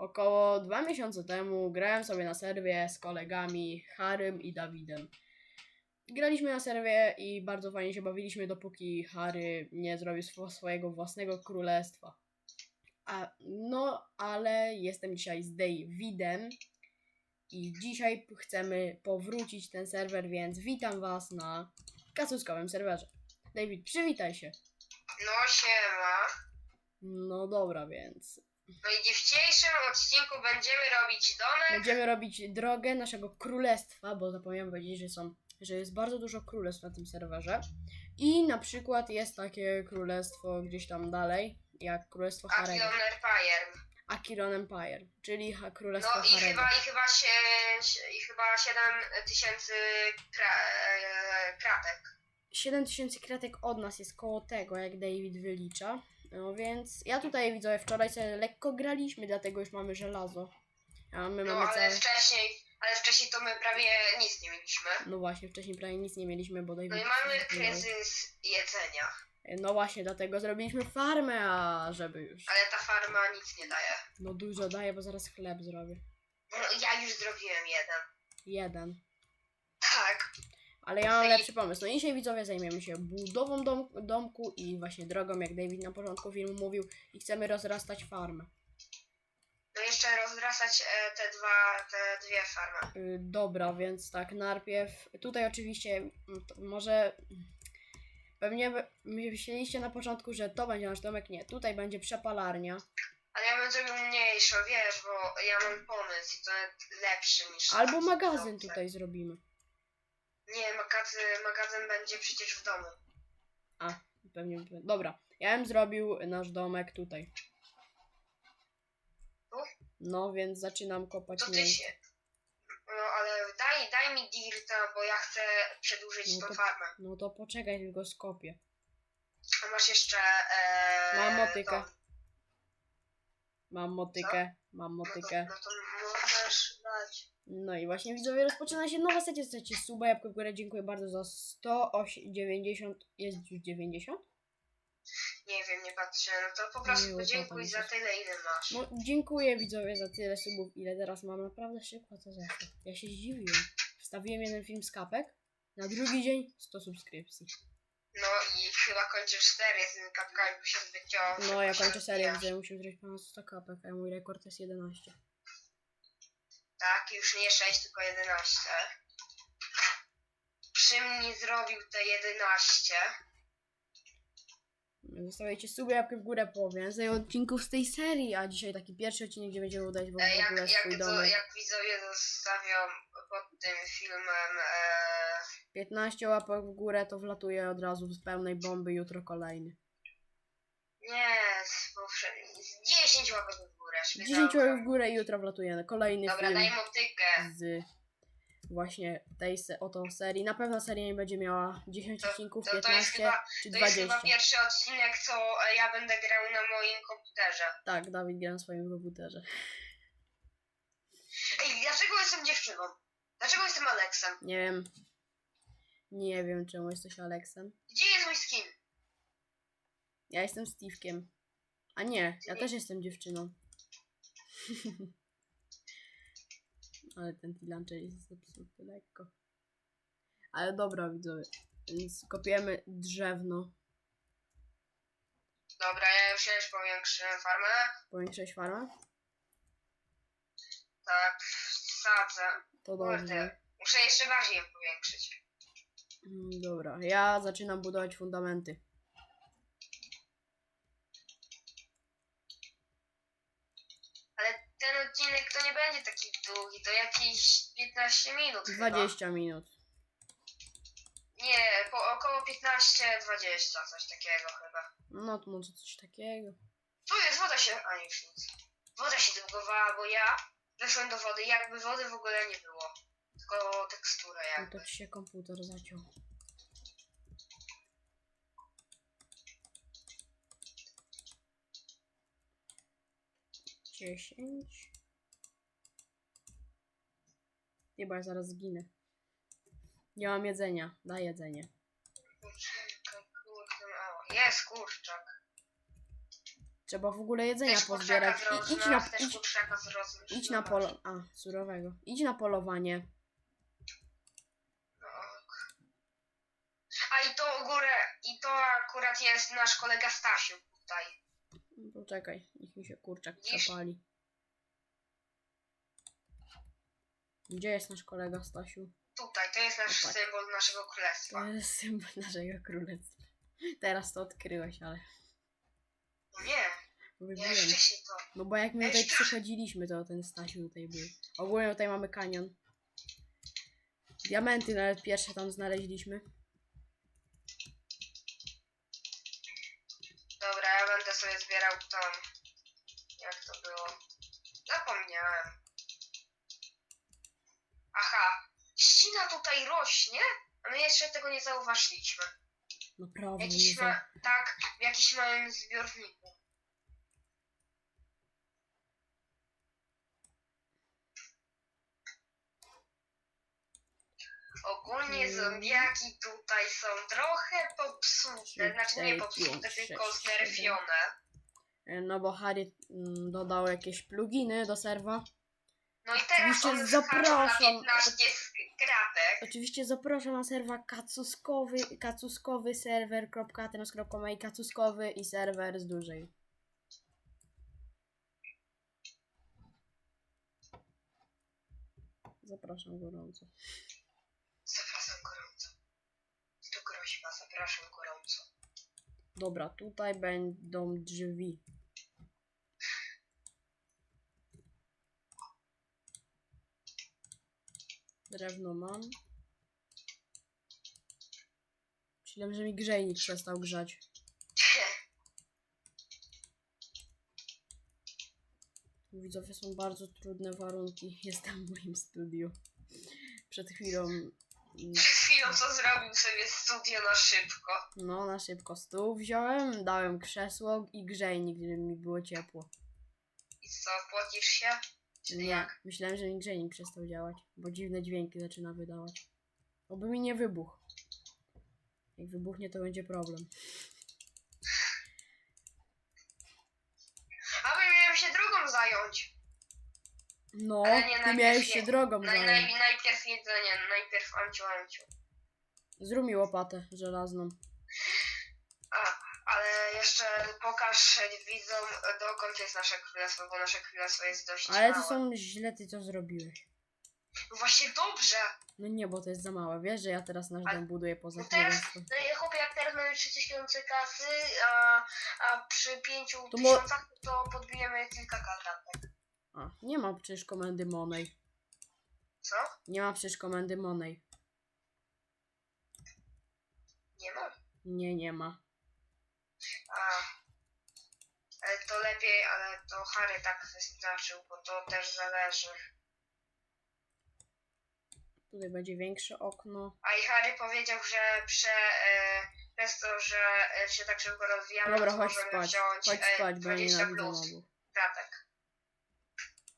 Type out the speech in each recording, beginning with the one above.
Około dwa miesiące temu grałem sobie na serwie z kolegami Harym i Dawidem. Graliśmy na serwie i bardzo fajnie się bawiliśmy, dopóki Harry nie zrobił swo- swojego własnego królestwa. A, no, ale jestem dzisiaj z Davidem i dzisiaj chcemy powrócić ten serwer, więc witam Was na kasuskowym serwerze. David, przywitaj się. No siema. No dobra, więc No i w dzisiejszym odcinku będziemy robić domek. Będziemy robić drogę naszego królestwa, bo zapomniałem powiedzieć, że są, że jest bardzo dużo królestw na tym serwerze. I na przykład jest takie królestwo gdzieś tam dalej, jak królestwo Harego. Akion Empire. Akiron Empire, czyli ha- królestwo No i Harego. chyba, i chyba się, i chyba 7 tysięcy kra, e, kratek. 7000 kratek od nas jest koło tego, jak David wylicza. No więc ja tutaj widzowie wczoraj sobie lekko graliśmy, dlatego już mamy żelazo. A my No mamy ale całe... wcześniej, ale wcześniej to my prawie nic nie mieliśmy. No właśnie, wcześniej prawie nic nie mieliśmy, bo David... No i mamy miał- kryzys jedzenia. No właśnie, dlatego zrobiliśmy farmę, a żeby już. Ale ta farma nic nie daje. No dużo daję, bo zaraz chleb zrobię. No, ja już zrobiłem jeden. Jeden. Tak. Ale ja mam I- lepszy pomysł. No i dzisiaj widzowie zajmiemy się budową dom, domku i właśnie drogą, jak David na początku filmu mówił, i chcemy rozrastać farmę. No jeszcze rozrastać e, te dwa, te dwie farmy. Y, dobra, więc tak, najpierw. Tutaj oczywiście mm, może. Pewnie myśleliście na początku, że to będzie nasz domek. Nie, tutaj będzie przepalarnia. Ale ja bym zrobił mniejszą, wiesz, bo ja mam pomysł i to nawet lepszy niż... Albo taki magazyn tutaj zrobimy. Nie, magazyn, magazyn będzie przecież w domu. A, pewnie. Dobra, ja bym zrobił nasz domek tutaj. Tu? No, więc zaczynam kopać To ty się... No ale daj, daj mi dirta, bo ja chcę przedłużyć No tą to- farmę. No to poczekaj, tylko skopię. A masz jeszcze... E, Mam motykę. to. Mam motykę, mam No to, motykę. no to możesz dać. No i właśnie widzowie, rozpoczyna się nowa sesja. Chcecie suba, jabłko w górę. Dziękuję bardzo za 190. Jest już 90? Nie wiem, nie patrzę. No to po prostu Miło, podziękuj za tyle, ile masz. No dziękuję widzowie za tyle subów, ile teraz mam. Naprawdę szybko to zeszło. Ja się zdziwiłem. Wstawiłem jeden film z kapek. Na drugi dzień 100 subskrypcji. No i chyba kończysz serię z tymi kapkami, bo się zbycio... No ja kończę serię, widzę, musimy zrobić ponad 100 kapek, a mój rekord to jest 11. Tak, już nie 6, tylko 11. Czym nie zrobił te 11? Zostawiajcie suby, łapkę w górę po więcej odcinków z tej serii, a dzisiaj taki pierwszy odcinek, gdzie będziemy udać w Jak, ogóle jak, swój to, domek. jak widzowie zostawią pod tym filmem e, 15 łapek w górę, to wlatuje od razu z pełnej bomby, jutro kolejny. nie, z, powsze- z 10 łapek w górę. 10 szpytalka. łapek w górę i jutro wlatuje kolejny Dobra, film daj z właśnie tej se, oto serii. Na pewno seria nie będzie miała 10 To- odcinków, to- to jest 15 chyba- czy To jest 20. chyba pierwszy odcinek, co e, ja będę grał na moim komputerze. Tak, Dawid gra na swoim komputerze. Ej, dlaczego jestem dziewczyną? Dlaczego jestem Aleksem? Nie wiem. Nie wiem, czemu jesteś Aleksem. Gdzie jest mój skin? Ja jestem Steve'kiem. A nie, ja też jestem dziewczyną. Ale ten Tilancze jest zepsuty lekko. Ale dobra, widzowie. Więc kopiemy drzewno. Dobra, ja już też powiększyłem farmę. Powiększyłeś farmę? Tak, sadzę. To Kurde, dobrze. muszę jeszcze bardziej ją powiększyć. Mm, Dobra, ja zaczynam budować fundamenty. Ale ten odcinek to nie będzie taki długi, to jakieś 15 minut chyba. 20 minut. Nie, po około 15-20, coś takiego chyba. No to może coś takiego. Tu jest woda się, a już nic. Woda się zbugowała, bo ja weszłem do wody, jakby wody w ogóle nie było. Tylko teksturę No jakby. to ci się komputer zaciął. Dziesięć. Chyba ja zaraz zginę. Nie mam jedzenia. Daj jedzenie. Poczekaj, kurde, mało. Jest kurczak. Trzeba w ogóle jedzenia Też pozbierać. kurczaka z I, idź na, też idź, kurczaka z rozmach. idź na polo... A, surowego. Idź na polowanie. No. A i to u górę, i to akurat jest nasz kolega Stasiu tutaj. Poczekaj, niech mi się kurczak przepali. Gdzie jest nasz kolega Stasiu? Tutaj, to jest nasz tak. symbol naszego królestwa. To jest symbol naszego królestwa. Teraz to odkryłeś, ale No nie, ja wybiłem. już wcześniej to. No bo jak my tutaj przychodziliśmy, to ten Stasiu tutaj był. Ogólnie tutaj mamy kanion. Diamenty nawet pierwsze tam znaleźliśmy. Nie zauważyliśmy. Naprawdę nie Jakiś za... ma, tak, w jakimś małym zbiorniku. Ogólnie Mm. zombiaki tutaj są trochę popsute, znaczy nie popsute, tylko sześć, znerfione. E, No bo Harry mm, dodał jakieś pluginy do serwa. No i teraz Oczywiście na zapraszam. 15 kratek. Oczywiście zapraszam na serwa kacuskowy, kacuskowy serwer.atenos.ma i kacuskowy i serwer z dużej. Zapraszam gorąco. Zapraszam gorąco. To groźba, zapraszam gorąco. Dobra, tutaj będą drzwi. Drewno mam. Myślałem, że mi grzejnik przestał grzać. Widzowie są bardzo trudne warunki. Jestem w moim studiu. Przed chwilą, mm, Przed chwilą co zrobił sobie studio na szybko. no na szybko stół wziąłem, dałem krzesło i grzejnik, żeby mi było ciepło. I co, płacisz się? Czy Nie, jak? myślałem, że mi grzejnik przestał działać, bo dziwne dźwięki zaczyna wydawać. Oby mi nie wybuchł. Jak wybuchnie, to będzie problem. A my miałem się drogą zająć. No, Ale nie, ty najpierw miałeś je- się drogą Naj, zająć. naj, najpierw jedzenie, najpierw amciu amciu. Zrób mi łopatę żelazną. Jeszcze pokaż widzom dokąd jest nasze królestwo, bo nasze królestwo jest dość Ale to małe. są źle ty to zrobiłeś. No właśnie dobrze! No nie, bo to jest za małe. Wiesz, że ja teraz nasz Ale- dom buduję poza No teraz, królestwem. no i chłopie, jak teraz mamy 3000 kasy, a, a przy 5 To mo- tysiącach to podbijemy kilka kartatek. A, nie ma przecież komendy Monej. Co? Nie ma przecież komendy Monej. Nie ma? Nie, nie ma. A, ale to lepiej, ale to Harry tak wyznaczył, bo to też zależy. Tutaj będzie większe okno. A i Harry powiedział, że prze, e, przez to, że e, się tak szybko rozwijamy, Dobra, to chodź możemy spać. wziąć Chodź e, spać, bo ja 20 nienawidzę plus mobów. kratek.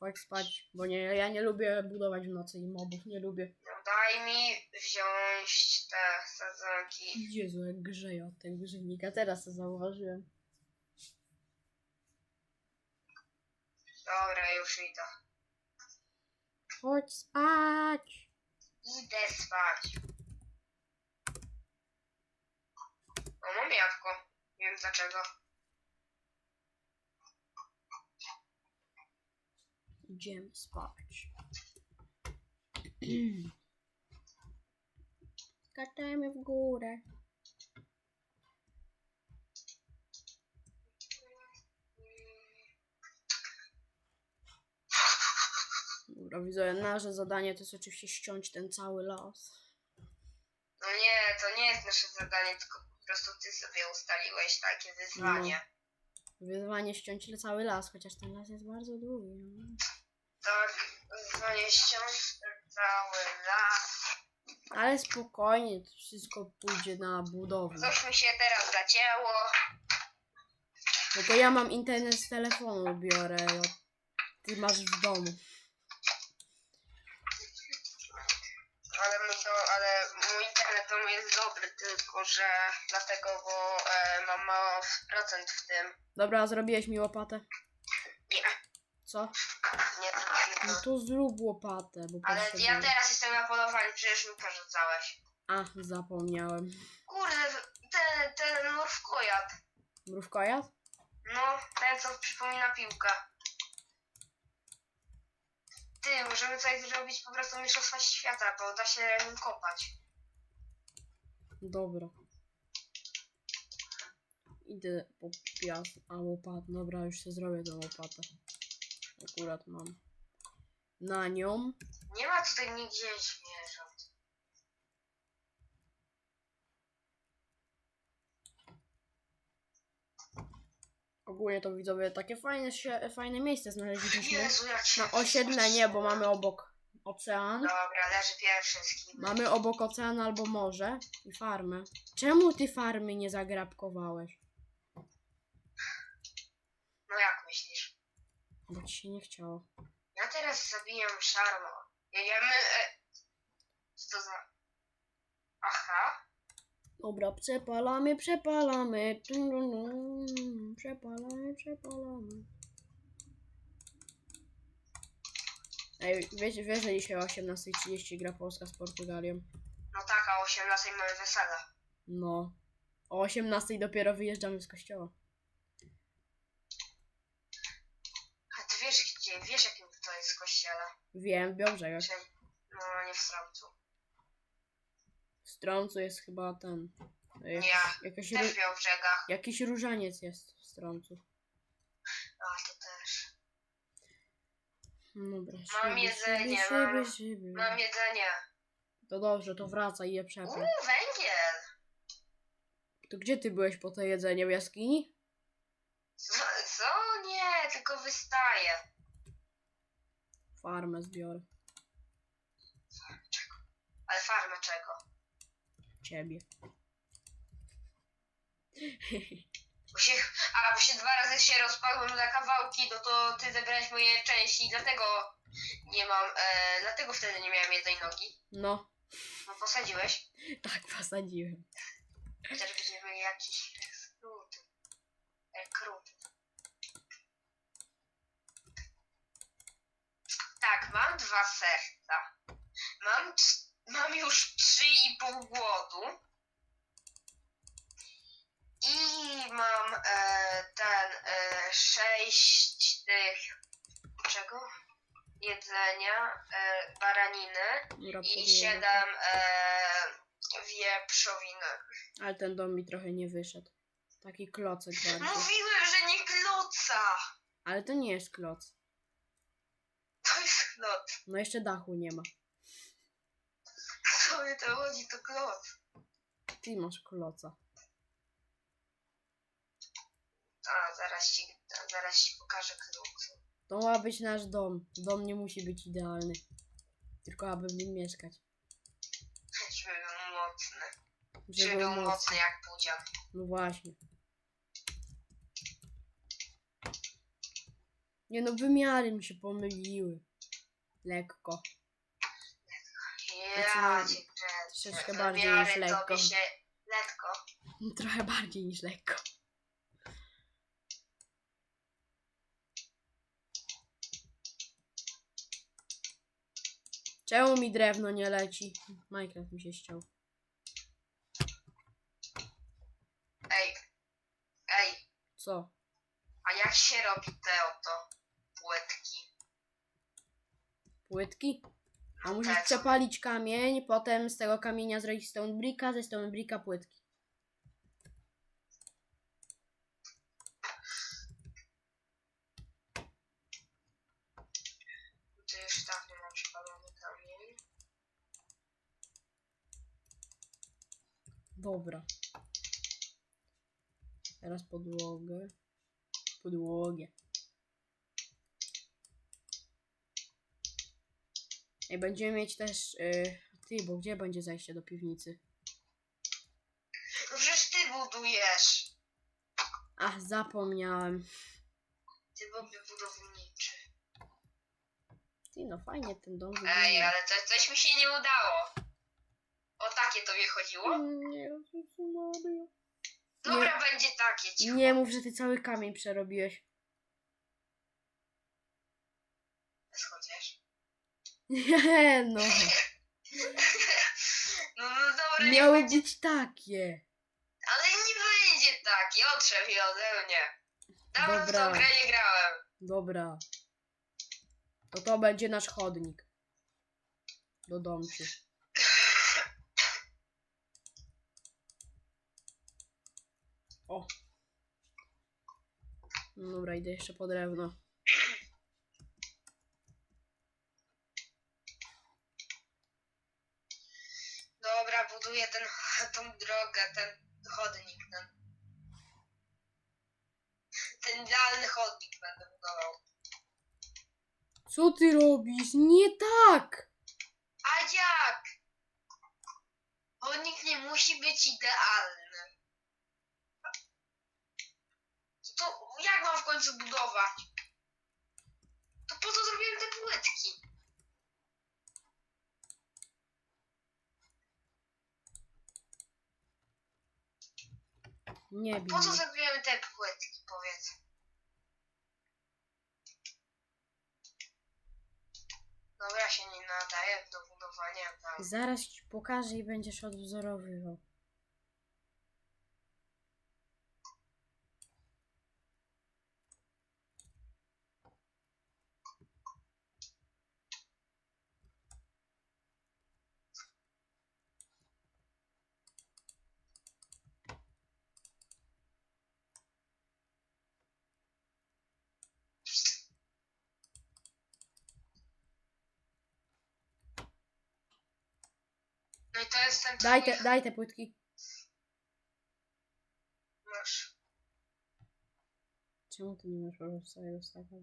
Chodź spać, bo nie, ja nie lubię budować w nocy i mobów, nie lubię. No daj mi wziąć te sadzonki. Jezu, jak grzeje od tego grzejnika, teraz to zauważyłem. Dobra, już idę. Chodź spać! Idę spać. O, mam jabłko. Nie wiem dlaczego. Idziemy spać. Skaczemy w górę. Dobra, widzę, nasze zadanie to jest oczywiście ściąć ten cały las. No nie, to nie jest nasze zadanie, tylko po prostu ty sobie ustaliłeś takie wyzwanie. Wyzwanie ściąć cały las, chociaż ten las jest bardzo długi. no. Tak, wyzwanie ściąć ten cały las. Ale spokojnie, to wszystko pójdzie na budowę. Coś mi się teraz zacięło. No to ja mam internet z telefonu biorę, a ty masz w domu. Ale, my to, ale mój internet jest dobry, tylko że dlatego, bo e, mam mało procent w tym. Dobra, zrobiłeś mi łopatę? Nie, Co? Nie No to. zrób łopatę, bo Ale potrzebuję. ja teraz jestem na polowaniu, przecież mi porzucałeś. A, zapomniałem. Kurde, ten, ten morfkojad. Mrówkojad? No, ten co przypomina piłkę. Ty, możemy tutaj zrobić po prostu mistrzostwa świata, bo da się nim kopać. Dobra. Idę po pias, a łopat. Dobra, już się zrobię tą łopatę. Akurat mam. Na nią. Nie ma tutaj nigdzie zwierząt. Ogólnie to widzowie takie fajne, się, fajne miejsce znaleźliśmy. Jezu, jak się Na osiedlenie, bo mamy obok ocean. Dobra, leży pierwszy z kim. Mamy obok ocean albo morze i farmę. Czemu ty farmy nie zagrabkowałeś? No jak myślisz? Bo ci się nie chciało. Ja teraz zabijam szarmo. Jedziemy... E... Co to za... Aha. Dobra, przepalamy, przepalamy. Przepalamy, przepalamy. Ej, wiesz, wiesz, że dzisiaj o 18.30 gra Polska z Portugalią? No tak, a o 18 mamy wesele. No. O 18.00 dopiero wyjeżdżamy z kościoła. A ty wiesz jakim to jest kościele? Wiem, w Białbrzegach. Czy... No, nie w Stramcu. W Strącu jest chyba ten... Jak, Nie, jakaś też w Białbrzegach. jakiś różaniec jest w Strącu. A, to też. Dobra, Mam jedzenie, szyby, mam- szyby. Mam jedzenie. To dobrze, to wracaj i je przepal. Uuu, węgiel. To gdzie ty byłeś po to jedzenie? W jaskini? Co? co? Nie, tylko wystaje. Farmę zbiorę. Ale farmę czego? Ciebie. Bo się, a, bo się dwa razy się rozpadłem na kawałki, no to ty zebrałeś moje części, dlatego nie mam, e, dlatego wtedy nie miałem jednej nogi. No, No posadziłeś. tak posadziłem. Chociaż będziemy jakiś rekrut. Rekrut. Tak, mam dwa serca. Mam, mam już trzy i pół głodu. I mam e, ten e, sześć tych czego? Jedzenia, e, baraniny i siedem e, wieprzowiny. Ale ten dom mi trochę nie wyszedł. Taki klocek bardziej. Mówiłem, że nie kloca! Ale to nie jest kloc. Kloc. No jeszcze dachu nie ma. Co mi to chodzi, to kloc. Ty masz kloca. A, zaraz ci, zaraz ci pokażę kloc. To ma być nasz dom. Dom nie musi być idealny. Tylko aby w nim mieszkać. Żeby był mocny. Żeby Żeby był mocny. mocny jak pudzian. No właśnie. Nie no, wymiary mi się pomyliły. Lekko. Ja Znaczy, cię kręcę. troszeczkę bardziej niż lekko. się... Letko. Trochę bardziej niż lekko. Czemu mi drewno nie leci? Minecraft mi się ściął. Ej. Ej. Co? A jak się robi te oto? Płytki? A musisz co? przepalić kamień, potem z tego kamienia zrobić stone bricka, ze stone bricka płytki. To już tak nie mam przypalony kamień. Dobra. Teraz podłogę. Podłogę. I będziemy mieć też. y, ty, bo gdzie będzie zejście do piwnicy? No przecież ty budujesz. Ach, zapomniałem. Ty byłby budowniczy. Ty, no fajnie ten dom Ej, wygląda. ale to coś mi się nie udało. O tak takie tobie chodziło? Nie, Jezusu Maria. Dobra, będzie takie, cicho. Nie mów, że ty cały kamień przerobiłeś. Chociaż. Nie no. No, no dobra, nie Miały będzie, być takie. ale nie będzie taki, otrzep je ode mnie. Dawno w Dobra. tą grę nie grałem. Dobra. To to będzie nasz chodnik. Do domciu. O. No Dobra, idę jeszcze po drewno. Dobra, buduję ten, tą drogę, ten chodnik, ten. Ten idealny chodnik będę budował. Co ty robisz? Nie tak! A jak? Chodnik nie musi być idealny. To jak mam w końcu budować? To po co zrobiłem te płytki? Nie bij Po co zrobiłem te płytki, powiedz? Dobra, się nie nadaje do budowania tam. Zaraz ci pokażę i będziesz odwzorowywał. No i to jest ten Daj te, daj te płytki. Masz. Czemu ty nie masz po prostu całego staka?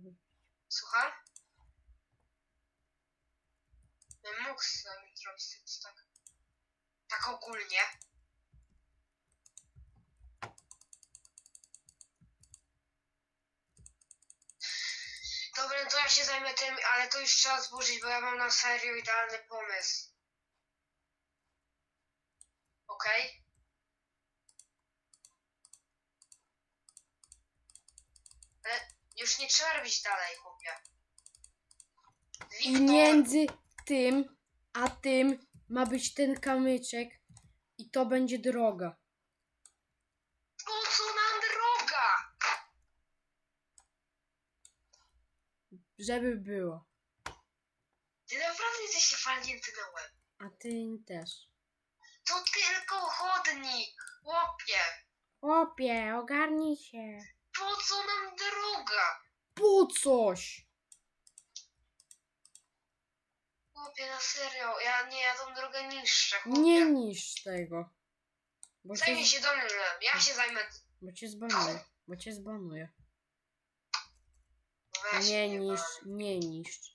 Słucham? Ja mógł sobie zrobić to tak. Tak ogólnie. Dobra, to ja się zajmę tym, ale to już trzeba zburzyć, bo ja mam na serio idealny pomysł. Okej? Ale już nie trzeba robić dalej, chłopie. I Wiktor, między tym a tym ma być ten kamyczek i to będzie droga. po co nam droga? Żeby było. Ty naprawdę jesteś walnięty na łeb. A ty też. To tylko chodnik, chłopie. Chłopie, ogarnij się. Po co nam droga? Po coś! Chłopie, na serio, ja nie, ja tą drogę niszczę, chłopie. Nie niszcz tego. Bo cię, Zajmij się domem, ja się zajmę. bo cię zbanuję. Bo cię zbanuję. Weź Nie mnie, niszcz, nie niszcz.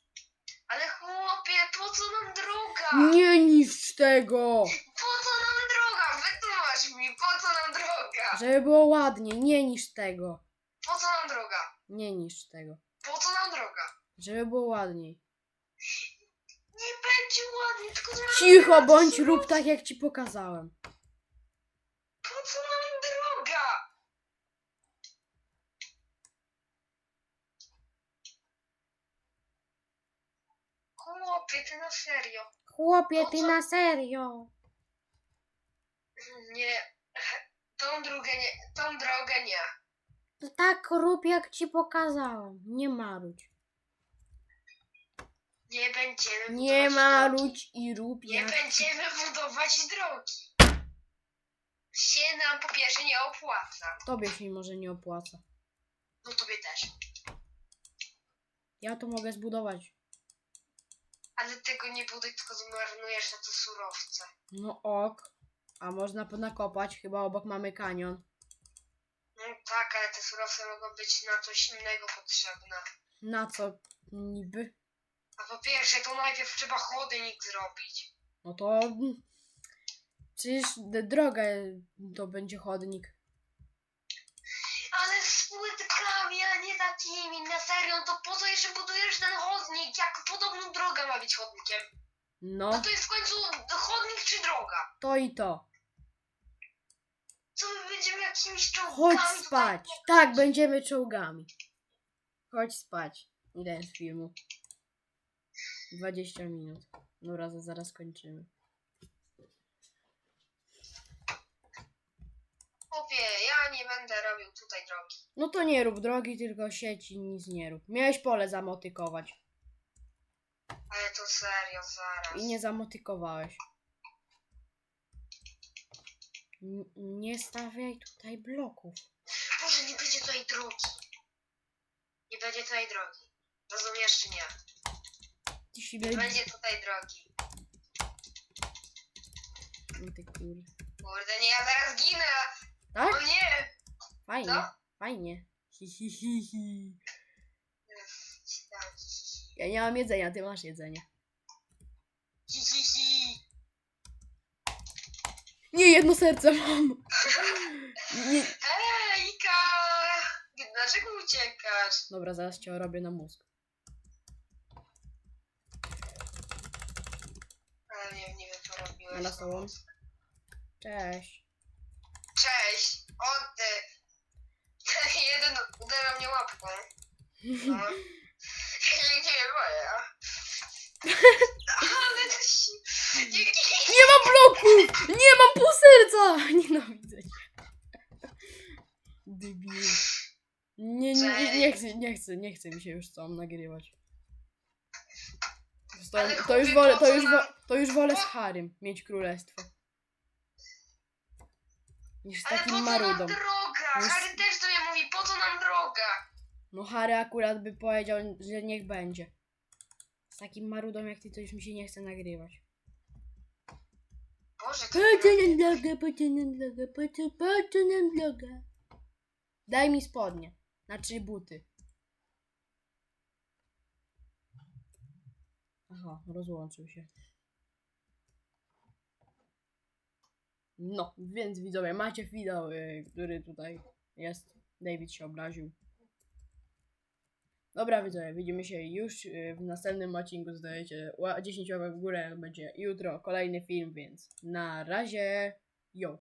Ale chłopie, po co nam droga? Nie niszcz tego! Po? Wytłumacz mi, po co nam droga? Żeby było ładnie, nie niszcz tego. Po co nam droga? Nie niszcz tego. Po co nam droga? Żeby było ładniej. Nie będzie ładnie, tylko Cicho bądź, surowca. rób tak jak ci pokazałem. Po co nam droga? Chłopie, ty na serio. Chłopie, ty na serio. Nie, tą drogę nie, tą drogę nie. To tak rób jak ci pokazałem. Nie marudź. Nie będziemy Nie budować drogi. marudź i rób Nie jak... będziemy budować drogi. Się nam po pierwsze nie opłaca. Tobie się może nie opłaca. No tobie też. Ja to mogę zbudować. Ale tego nie buduj, tylko zmarnujesz na to surowce. No ok. A można nakopać, chyba obok mamy kanion. No tak, ale te surowce mogą być na coś innego potrzebne. Na co niby? A po pierwsze, to najpierw trzeba chodnik zrobić. No to... Przecież d- droga to będzie chodnik. Ale z płytkami, a nie takimi, na serio, to po co jeszcze budujesz ten chodnik, jak podobno droga ma być chodnikiem? No, No to jest w końcu chodnik czy droga? to i to. Co my będziemy jakimiś czołgami Chodź tutaj spać. Tak, będziemy czołgami. Chodź spać. Ile jest filmu? 20 minut. Dobra, za- zaraz kończymy. Chłopie, ja nie będę robił tutaj drogi. No to nie rób drogi, tylko sieci, nic nie rób. Miałeś pole zamotykować. Ale to serio, zaraz. I nie zamotykowałeś. N- nie stawiaj tutaj bloków. Boże, nie będzie tutaj drogi. Nie będzie tutaj drogi. Rozumiesz czy nie? Się Nie będzie tutaj drogi. No ty kur... Kurde, nie, ja zaraz ginę! Tak? O nie! Fajnie, Co? fajnie. Hi, hi, hi, hi. Ja nie mam jedzenia, ty masz jedzenie. Hi, hi, hi. Nie, jedno serce mam. Nie. Hej, Ika! Dlaczego uciekasz? Dobra, zaraz cię robię na mózg. Ale nie, nie wiem, co robiłeś. Ale są. Cześć. Cześć! O ty! Jeden uderza mnie łapką. No. Nie. Ale to się... Mam bloków! Nie mam pół serca! Nienawidzę cię. Debil. Nie, nie, nie chcę, nie chcę, nie chcę mi się już tobą nagrywać. Ale To już chłopie, wolę, po to co już, wo, to już wolę z Harym mieć królestwo. Niż z Ale po takim co marudą. nam droga? Z- Harry też do mnie mówi, po co nam droga? No Harry akurat by powiedział, że niech będzie. Z takim marudą jak ty to już mi się nie chce nagrywać. Boże, Po co nam vloga, vloga? Daj mi spodnie. Znaczy buty. Aha, rozłączył się. No, więc widzowie, macie wideo, y, który tutaj jest. David się obraził. Dobra widzowie, widzimy się już y, w następnym odcinku. Zdajecie ła- 10 łapek w górę, będzie jutro kolejny film, więc na razie. Yo.